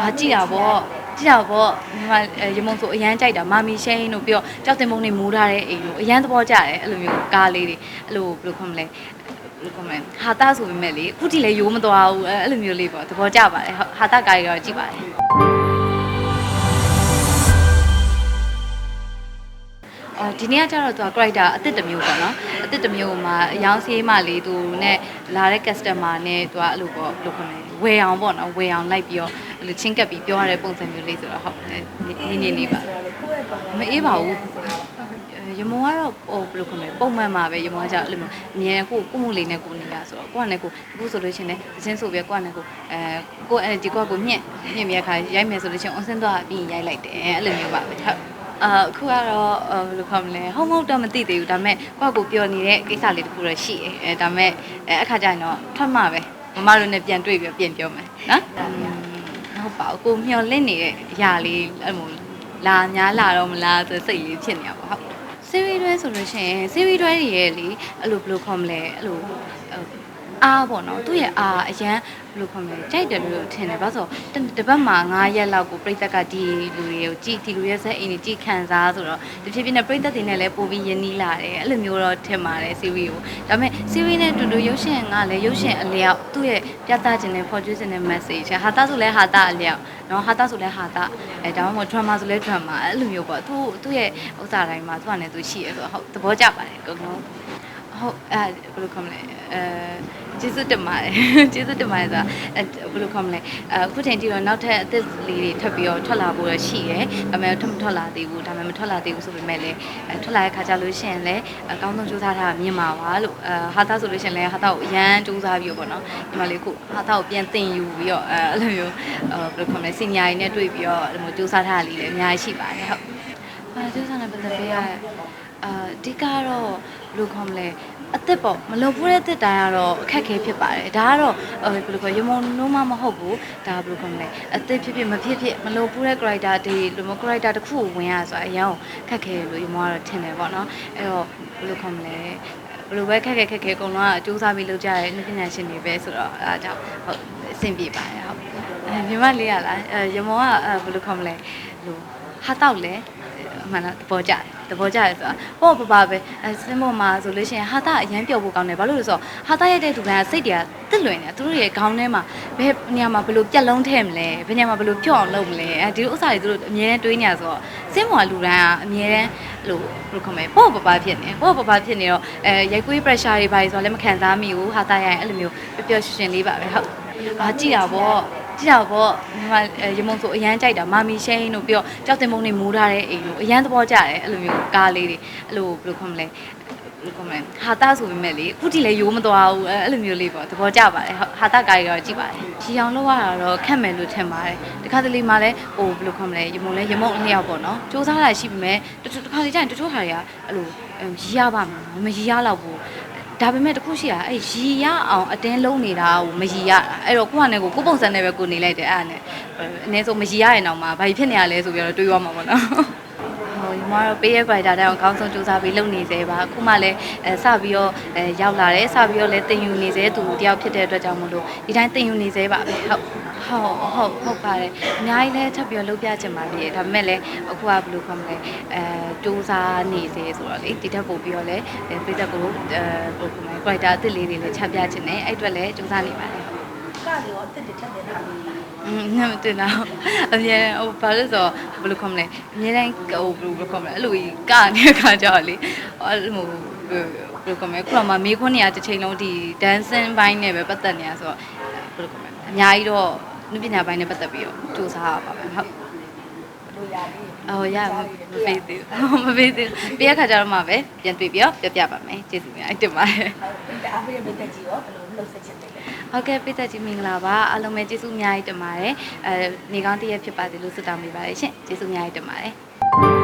အာကြည့်တာပေါ့ကြည့်တာပေါ့ညီမရမုံဆိုအရန်ကြိုက်တာမာမီရှိန်တို့ပြီးတော့ကြောက်တင်မုံနေမူးထားတဲ့အိမ်တို့အရန်သဘောကျတယ်အဲ့လိုမျိုးကားလေးတွေအဲ့လိုဘယ်လိုခေါ်မလဲဘယ်လိုခေါ်မလဲဟာတာဆိုပေမဲ့လေအခုထိလည်းရိုးမသွားဘူးအဲ့လိုမျိုးလေးပေါ့သဘောကျပါတယ်ဟုတ်ဟာတာကားကြီးတော့ကြည့်ပါတယ်အော်ဒီနေ့ကကျတော့သူက character အစ်စ်တစ်မျိုးပေါ့နော်အစ်စ်တစ်မျိုးမှာအယောင်ဆေးမှလေးသူနဲ့လာတဲ့ customer နဲ့သူကအဲ့လိုပေါ့ဘယ်လိုခေါ်မလဲဝယ်အောင်ပေါ့နော်ဝယ်အောင်လိုက်ပြီးတော့ အဲ့လိုချင်းကပ်ပြီးပြောရတဲ့ပုံစံမျိုးလေးဆိုတော့ဟုတ်နေနေနေပါမအေးပါဘူးရမုံကတော့ဟိုဘယ်လိုခေါ်မလဲပုံမှန်ပါပဲရမုံကကျတော့အဲ့လိုမျိုးအမြဲကိုကိုမှုလေးနဲ့ကိုနေရဆိုတော့ကိုကလည်းကိုအခုဆိုလို့ရှိရင်လည်းအစင်းဆိုပြီးကိုကလည်းကိုအဲကို energy ကိုကိုညှက်ညှက်မြဲခါရိုက်မယ်ဆိုလို့ရှိရင် on ဆင်းသွားပြီးရိုက်လိုက်တယ်အဲ့လိုမျိုးပါပဲဟုတ်အာအခုကတော့အာဘယ်လိုခေါ်မလဲဟုတ်မဟုတ်တော့မသိသေးဘူးဒါပေမဲ့ကိုယ့်ကိုပြောနေတဲ့ကိစ္စလေးတခုတော့ရှိတယ်အဲဒါပေမဲ့အဲအခါကျရင်တော့ထွက်မှပဲမမတို့နဲ့ပြန်တွေ့ပြီးတော့ပြန်ပြောမယ်နော် ဟုတ်ပါဘူးကိုမျောလင့်နေတဲ့အရာလေးအဲ့လိုလာများလာတော့မလားဆိုစိတ်လေးဖြစ်နေတာပေါ့ဟုတ်ซีရီတွဲဆိုလို့ရှိရင်ซีရီတွဲတွေရဲ့လေအဲ့လိုဘယ်လိုခေါ်မလဲအဲ့လို အားပေါ့နော်သူ့ရဲ့အားအရန်ဘယ်လိုခေါ်မလဲကြိုက်တယ်လို့ထင်တယ်ဘာလို့ဆိုတစ်ပတ်မှာ9ရက်လောက်ကိုပြိသက်ကဒီလူတွေကိုကြည်ဒီလူရဲ့ဇက်အိမ်တွေကြည်ခံစားဆိုတော့တဖြည်းဖြည်းနဲ့ပြိသက်တွေနဲ့လည်းပိုပြီးယဉ်နီးလာတယ်အဲ့လိုမျိုးတော့ထင်ပါတယ်စီရီကိုဒါပေမဲ့စီရီနဲ့တူတူရုပ်ရှင်ကလည်းရုပ်ရှင်အလျောက်သူ့ရဲ့ပြသခြင်းနဲ့ produce ခြင်းနဲ့ message ဟာတာဆိုလဲဟာတာအလျောက်နော်ဟာတာဆိုလဲဟာတာအဲဒါမှမဟုတ် drama ဆိုလဲ drama အဲ့လိုမျိုးပေါ့သူ့သူ့ရဲ့ဥစ္စာတိုင်းမှာသူကလည်းသူရှိရဆိုတော့ဟုတ်သဘောကျပါတယ်အကုန်လုံး ဟုတ်အဲဘယ်လိုခေါ်မလဲအဲကျေးဇူးတင်ပါတယ်ကျေးဇူးတင်ပါတယ်ဆိုတာအဲဘယ်လိုခေါ်မလဲအခုချိန်ကြည့်တော့နောက်ထပ်အသစ်လေးတွေထပ်ပြီးတော့ထွက်လာဖို့တော့ရှိတယ်ဒါပေမဲ့ထပ်မထွက်လာသေးဘူးဒါပေမဲ့မထွက်လာသေးဘူးဆိုပေမဲ့လည်းအဲထွက်လာတဲ့ခါကျလို့ရှိရင်လည်းအကောင်းဆုံးစူးစမ်းထားတာမြင်ပါပါလို့အဲဟာသားဆိုလို့ရှိရင်လည်းဟာသားကိုအရန်စူးစမ်းပြီးတော့ပေါ့နော်ဒီမှာလေးခုဟာသားကိုပြန်သင်ယူပြီးတော့အဲအဲ့လိုမျိုးအဲဘယ်လိုခေါ်မလဲစင်ညာရည်နဲ့တွေ့ပြီးတော့အဲ့လိုမျိုးစူးစမ်းထားတာလေးလည်းအများကြီးရှိပါတယ်ဟုတ်အဲစူးစမ်းတဲ့ပတ်သက်ပြီးရအာအဓိကတော့ ဘယ်လိုခေါ်မလဲအစ်စ်ပေါ့မလုံဘူးတဲ့အစ်စ်တိုင်းကတော့အခက်အခဲဖြစ်ပါတယ်ဒါကတော့အဲဘယ်လိုခေါ်ရမုံလုံးမမဟုတ်ဘူးဒါဘယ်လိုခေါ်မလဲအစ်စ်ဖြစ်ဖြစ်မဖြစ်ဖြစ်မလုံဘူးတဲ့ character တွေလူမ character တစ်ခုကိုဝင်ရဆိုတာအရင်ခက်ခဲတယ်လို့ရမုံကတော့ထင်တယ်ပေါ့နော်အဲ့တော့ဘယ်လိုခေါ်မလဲဘယ်လိုပဲခက်ခဲခက်ခဲအကုန်လုံးကစူးစမ်းပြီးလုပ်ကြရဲအနုပညာရှင်တွေပဲဆိုတော့အဲဒါကြောင့်ဟုတ်အဆင်ပြေပါတယ်ဟုတ်အဲမြမလေးရလားအဲရမုံကအဲဘယ်လိုခေါ်မလဲလို့ဟာတောက်လဲအ မှန်တော့သဘောကျတယ်သဘောကျတယ်ဆိုတာပေါ့ပပပဲအဲစင်းပေါ်မှာဆိုလို့ရှိရင်ဟာတာအရန်ပျော်ဖို့ကောင်းတယ်ဘာလို့လဲဆိုတော့ဟာတာရဲ့တဲ့သူကစိတ်တွေကတစ်လွင်တယ်သူတို့ရဲ့ခေါင်းထဲမှာဘယ်နေရာမှာဘယ်လိုပြက်လုံးထဲမလဲဘယ်နေရာမှာဘယ်လိုဖြော့အောင်လုပ်မလဲအဲဒီလိုဥစ္စာတွေသူတို့အမြဲတမ်းတွေးနေရဆိုတော့စင်းပေါ်ကလူတိုင်းကအမြဲတမ်းအဲ့လိုဘယ်လိုခေါ်မလဲပေါ့ပပဖြစ်နေပေါ့ပပဖြစ်နေတော့အဲရိုက်ကွေး pressure တွေပါဆိုတော့လည်းမခံစားမိဘူးဟာတာရဲ့အဲ့လိုမျိုးပျော်ပျော်ရွှင်ရွှင်လေးပါပဲဟုတ်အာကြည့်တာပေါ့ ကြည့်တာပေါ့ညီမရမုံဆိုအရန်ကြိုက်တာမာမီရှိန်တို့ပြီးတော့ကြောက်တင်မုံနေမူးထားတဲ့အိမ်တို့အရန်သဘောကျတယ်အဲ့လိုမျိုးကားလေးတွေအဲ့လိုဘယ်လိုခေါ်မလဲဘယ်လိုခေါ်မလဲဟာတာဆိုပေမဲ့လေအခုထိလည်းရိုးမသွားဘူးအဲ့လိုမျိုးလေးပေါ့သဘောကျပါတယ်ဟုတ်ဟာတာကားကြီးတော့ကြည့်ပါတယ်ရီအောင်လောက်ရတာတော့ခက်မယ်လို့ထင်ပါတယ်တခါတလေမှလည်းဟိုဘယ်လိုခေါ်မလဲရမုံလဲရမုံအလျောက်ပေါ့နော်စူးစမ်းတာရှိပေမဲ့တခါတလေကျရင်တချို့ဟာတွေကအဲ့လိုရီရပါမှာမရီရတော့ဘူး ဒါပေမဲ့တခုရှိတာအဲ့ရီရအောင်အတင်းလုံးနေတာကိုမရီရတာအဲ့တော့ကိုကလည်းကိုကိုပုံစံနဲ့ပဲကိုနေလိုက်တယ်အဲ့ဒါနဲ့အနည်းဆုံးမရီရရင်တော့မှဘာဖြစ်နေရလဲဆိုပြီးတော့တွေးရမှာပေါ့နော်ဟိုဒီမှာတော့ပေးရ writer တိုင်းအောင်ကောင်းဆုံးစူးစမ်းပြီးလုပ်နေသေးပါအခုမှလည်းအဲစပြီးတော့အဲရောက်လာတယ်စပြီးတော့လည်းတင်ယူနေသေးသူတယောက်ဖြစ်တဲ့အတွက်ကြောင့်မလို့ဒီတိုင်းတင်ယူနေသေးပါပဲဟုတ် ဟုတ်ဟုတ်ဟုတ်ပါတယ်အများကြီးလည်းထပ်ပြီးတော့လုပ်ပြချင်ပါသေးတယ်ဒါပေမဲ့လည်းအခုကဘယ်လိုခေါ်မလဲအဲစူးစမ်းနေသေးဆိုတော့လေဒီထက်ပို့ပြီးတော့လည်းပြည်သက်ကိုအဲဘယ်လိုခေါ်မလဲ writer အသစ်လေးတွေလည်းချပြချင်တယ်အဲ့အတွက်လည်းစူးစမ်းနေပါတယ်ဟုတ်ကလည်းရောတစ်တစ်ထက်တယ်ထားပြီးอืมနမတင်တော့အမြဲဟိုဘာလို့ဆိုတော့ဘယ်လိုခေါ်မလဲအမြဲတမ်းဟိုဘယ်လိုခေါ်မလဲအဲ့လိုကြီးကနေခါကြောက်လေအဲ့လိုဘယ်လိုခေါ်မလဲခုနကမေးခွန်းနေရတစ်ချိန်လုံးဒီ dancing ဘိုင်းနဲ့ပဲပတ်သက်နေရဆိုတော့ဘယ်လိုခေါ်မလဲအများကြီးတော့ နုပညာဘိုင်းနဲ့ပတ်သက်ပြီးတော့စူးစမ်းရပါမယ်ဟုတ်လိုရလေးအော်ရမပေးသေးဘူးမပေးသေးဘူးပြရခါကြတော့မှပဲပြန်တွေ့ပြီးတော့ပြပြပါမယ်ကျေးဇူးများအဲ့တင်ပါတယ်ဟုတ်ဒါအဖေရဲ့မိသက်ကြီးရောဘယ်လိုလှုပ်ဆက်ချင်တယ်လဲဟုတ်ကဲ့ပိတ်သက်ကြီးမင်္ဂလာပါအားလုံးပဲကျေးဇူးအများကြီးတင်ပါတယ်အဲနေကောင်းတည့်ရက်ဖြစ်ပါစေလို့ဆုတောင်းပေးပါတယ်ရှင်ကျေးဇူးအများကြီးတင်ပါတယ်